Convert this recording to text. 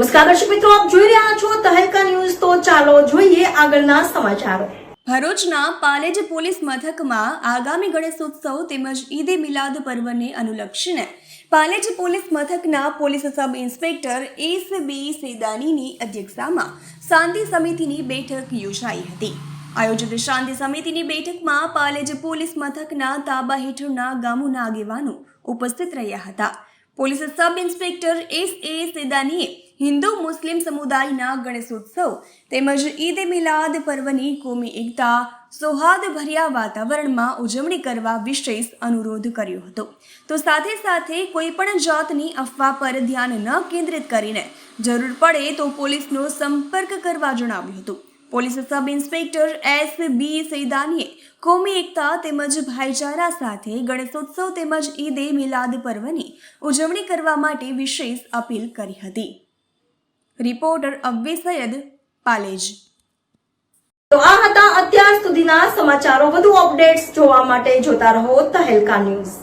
નમસ્કાર દર્શક મિત્રો, આપ જોઈ રહ્યા છો તહેલકા ન્યૂઝ. તો ચાલો જોઈએ આગળના સમાચારો. ભરૂચના પાલેજ પોલીસ મથકમાં આગામી ગણેશોત્સવ તેમજ ઈદે મિલાદ પર્વને અનુલક્ષીને પાલેજ પોલીસ મથકના police sub inspector S B સેદાનીની અધ્યક્ષતામાં શાંતિ સમિતિની બેઠક યોજાઈ હતી. આયોજિત શાંતિ સમિતિની બેઠકમાં પાલેજ પોલીસ મથકના તાબા હેઠળના ગામોના આગેવાનો ઉપસ્થિત રહ્યા હતા. Police sub inspector S A સેદાનીએ Hindu મુસ્લિમ સમુદાયના ગણેશોત્સવ તેમજ ઈદ મિલાદ પર્વની કોમી એકતા, સૌહાર્દભર્યા વાતાવરણમાં ઉજવણી કરવા વિશેષ અનુરોધ કર્યો હતો. તો સાથે સાથે કોઈ પણ જાતની અફવા પર ધ્યાન ન કેન્દ્રિત કરીને જરૂર પડે તો પોલીસનો સંપર્ક કરવા જણાવ્યું હતું. Police sub inspector S B સૈદાનીએ કોમી એકતા તેમજ ભાઈચારા સાથે ગણેશોત્સવ તેમજ ઈદ મિલાદ પર્વની ઉજવણી કરવા માટે વિશેષ અપીલ કરી હતી. રિપોર્ટર અવ્વે સૈયદ પાલેજ. તો આ હતા અત્યાર સુધીના સમાચારો. વધુ અપડેટ્સ જોવા માટે જોતા રહો તહેલકા ન્યૂઝ.